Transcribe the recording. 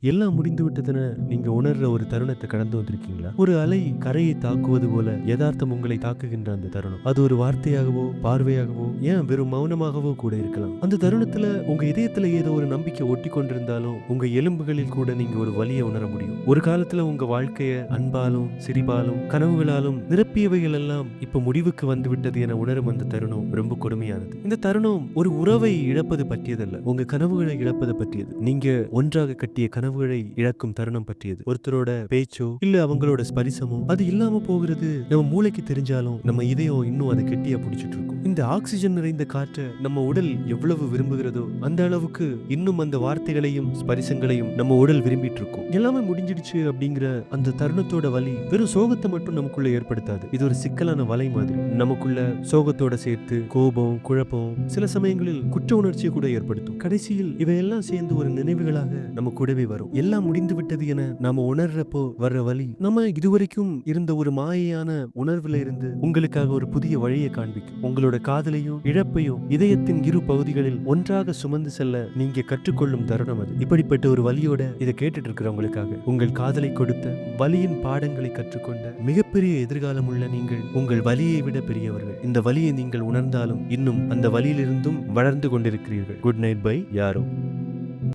எல்லாம் முடிந்து விட்டதுன்னு நீங்க உணர்ற ஒரு தருணத்தை கடந்து வந்திருக்கீங்களா? ஒரு அலை கரையை தாக்குவது போல யதார்த்தம் உங்களை தாக்குகின்ற அந்த தருணம். அது ஒரு வார்த்தையாகவோ பார்வையாகவோ ஏன் வெறும் மௌனமாகவோ கூட இருக்கலாம். அந்த தருணத்துல உங்க இதயத்துல ஏதோ ஒரு நம்பிக்கை ஒட்டி கொண்டிருந்தாலும் உங்க எலும்புகளில் கூட நீங்க ஒரு வழியை உணர முடியும். ஒரு காலத்துல உங்க வாழ்க்கைய அன்பாலும் சிரிப்பாலும் கனவுகளாலும் நிரப்பியவைகள் எல்லாம் இப்ப முடிவுக்கு வந்து விட்டது என உணரும் அந்த தருணம் ரொம்ப கொடுமையானது. இந்த தருணம் ஒரு உறவை இழப்பது பற்றியதல்ல. உங்க கனவுகளை இழப்பது பற்றியது. நீங்க ஒன்றாக கட்டிய கனவு கனவுகளை இழக்கும் தருணம் பற்றியது. ஒருத்தரோட பேச்சோ இல்ல அவங்களோட ஸ்பரிசமோ அது இல்லாம போகிறது நம்ம மூளைக்கு தெரிஞ்சாலும் நம்ம இதயம் இன்னும் அதை கெட்டியா பிடிச்சிட்டு இருக்கும் இந்த ஆக்சிஜன் நிறைந்த காற்றை நம்ம உடல் எவ்வளவு விரும்புகிறதோ அந்த அளவுக்கு இன்னும் அந்த வார்த்தைகளையும் ஸ்பரிசங்களையும் நம்ம உடல் விரும்பிட்டு இருக்கும் எல்லாமே முடிஞ்சிடுச்சு அப்படிங்கிற அந்த தருணத்தோட வலி வெறும் சோகத்தை மட்டும் நமக்குள்ள ஏற்படுத்தாது. இது ஒரு சிக்கலான வலை மாதிரி. நமக்குள்ள சோகத்தோட சேர்த்து கோபம் குழப்பம் சில சமயங்களில் குற்ற உணர்ச்சியை கூட ஏற்படுத்தும். கடைசியில் இவையெல்லாம் சேர்ந்து ஒரு நினைவுகளாக நம்ம கூடவே வரும். எல்லாம் முடிந்து விட்டது என நாம உணர்றப்போ வர்ற வழி நம்ம இதுவரைக்கும் இருந்த ஒரு மாயையான உணர்வுல இருந்து உங்களுக்காக ஒரு புதிய வழியை காண்பிக்கும். உங்களோட காதலையும் இழப்பையும் இதயத்தின் இரு பகுதிகளில் ஒன்றாக சுமந்து செல்ல நீங்க கற்றுக்கொள்ளும் தருணம் அது. இப்படிப்பட்ட ஒரு வலியோட இதை கேட்டுட்டு இருக்கிறவங்களுக்காக உங்கள் காதலை கொடுத்த வலியின் பாடங்களை கற்றுக்கொண்ட மிகப்பெரிய எதிர்காலம் உள்ள நீங்கள் உங்கள் வலியை விட பெரியவர்கள். இந்த வலியை நீங்கள் உணர்ந்தாலும் இன்னும் அந்த வலியிலிருந்தும் வளர்ந்து கொண்டிருக்கிறீர்கள். குட் நைட் பை யாரோ.